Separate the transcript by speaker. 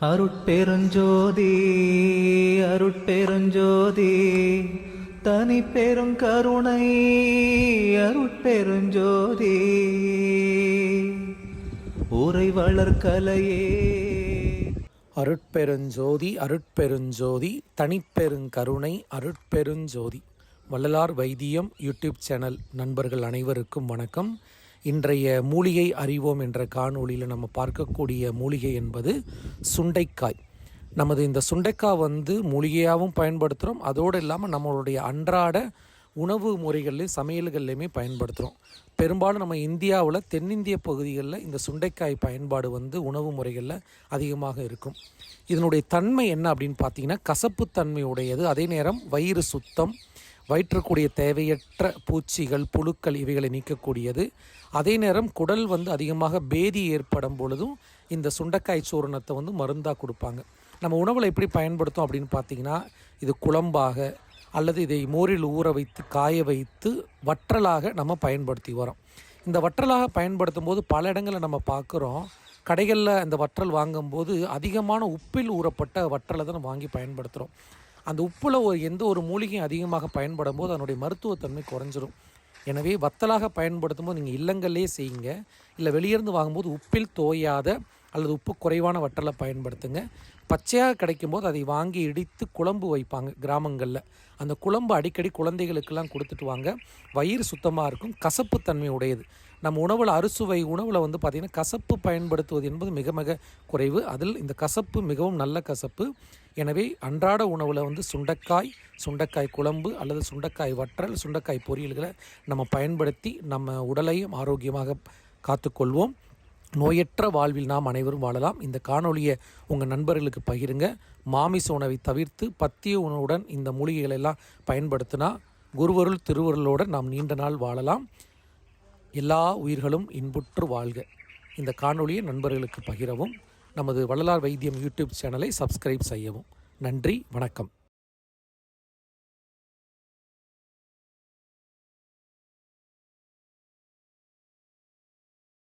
Speaker 1: அருட்பெருஞ்சோதி அருட்பெருஞ்சோதி தனி பெரும் கருணை அருட்பெருஞ்சோதி. உரை வளர்கலையே
Speaker 2: அருட்பெருஞ்சோதி அருட்பெருஞ்சோதி தனிப்பெருங்கருணை அருட்பெருஞ்சோதி. வள்ளலார் வைத்தியம் யூடியூப் சேனல். நண்பர்கள் அனைவருக்கும் வணக்கம். இன்றைய மூலிகை அறிவோம் என்ற காணொளியில் நம்ம பார்க்கக்கூடிய மூலிகை என்பது சுண்டைக்காய். நமது இந்த சுண்டைக்காய் வந்து மூலிகையாகவும் பயன்படுத்துகிறோம் அதோடு இல்லாமல் நம்மளுடைய அன்றாட உணவு முறைகள்லையும் சமையல்கள்லையுமே பயன்படுத்துகிறோம் பெரும்பாலும் நம்ம இந்தியாவில் தென்னிந்திய பகுதிகளில் இந்த சுண்டைக்காய் பயன்பாடு வந்து உணவு முறைகளில் அதிகமாக இருக்கும். இதனுடைய தன்மை என்ன அப்படின்னு பார்த்தீங்கன்னா கசப்புத்தன்மை உடையது அதே நேரம் வயிறு சுத்தம் வயிற்றுக்கூடிய தேவையற்ற பூச்சிகள் புழுக்கள் இவைகளை நீக்கக்கூடியது. அதே நேரம் குடல் வந்து அதிகமாக பேதி ஏற்படும் பொழுதும் இந்த சுண்டைக்காய் சூரணத்தை வந்து மருந்தாக கொடுப்பாங்க. நம்ம உணவில் எப்படி பயன்படுத்தும் அப்படின்னு பார்த்தீங்கன்னா இது குழம்பாக அல்லது இதை மோரில் ஊற வைத்து காய வைத்து வற்றலாக நம்ம பயன்படுத்தி வரோம். இந்த வற்றலாக பயன்படுத்தும் போது பல இடங்களில் நம்ம பார்க்குறோம் கடைகளில் இந்த வற்றல் வாங்கும்போது அதிகமான உப்பில் ஊறப்பட்ட வற்றலை தான் வாங்கி பயன்படுத்துகிறோம் அந்த உப்பில் ஒரு எந்த ஒரு மூலிகையும் அதிகமாக பயன்படும் போது அதனுடைய மருத்துவத்தன்மை குறைஞ்சிரும். எனவே வத்தலாக பயன்படுத்தும் போது நீங்கள் இல்லங்கள்லேயே செய்யுங்க. இல்லை வெளியிருந்து வாங்கும்போது உப்பில் தோயாத அல்லது உப்பு குறைவான வற்றலை பயன்படுத்துங்க. பச்சையாக கிடைக்கும் போது அதை வாங்கி இடித்து குழம்பு வைப்பாங்க கிராமங்களில். அந்த குழம்பு அடிக்கடி குழந்தைகளுக்கெல்லாம் கொடுத்துட்டு வாங்க. வயிறு சுத்தமாக இருக்கும் கசப்பு தன்மை உடையது. நம்ம உணவில் அறுசுவை உணவில் வந்து பார்த்திங்கன்னா கசப்பு பயன்படுத்துவது என்பது மிக மிக குறைவு. அதில் இந்த கசப்பு மிகவும் நல்ல கசப்பு. எனவே அன்றாட உணவில் வந்து சுண்டைக்காய் சுண்டைக்காய் குழம்பு அல்லது சுண்டைக்காய் வற்றல் சுண்டைக்காய் பொரியல்களை நம்ம பயன்படுத்தி நம்ம உடலையும் ஆரோக்கியமாக காத்துக்கொள்வோம். நோயற்ற வாழ்வில் நாம் அனைவரும் வாழலாம். இந்த காணொளியை உங்கள் நண்பர்களுக்கு பகிருங்க. மாமிச உணவை தவிர்த்து பத்திய உணவுடன் இந்த மூலிகைகளை எல்லாம் பயன்படுத்தினா குருவருள் திருவருளோடு நாம் நீண்ட நாள் வாழலாம். எல்லா உயிர்களும் இன்புற்று வாழ்க. இந்த காணொலியை நண்பர்களுக்கு பகிரவும் நமது வள்ளலார் வைத்தியம் யூடியூப் சேனலை சப்ஸ்கிரைப் செய்யவும். நன்றி வணக்கம்.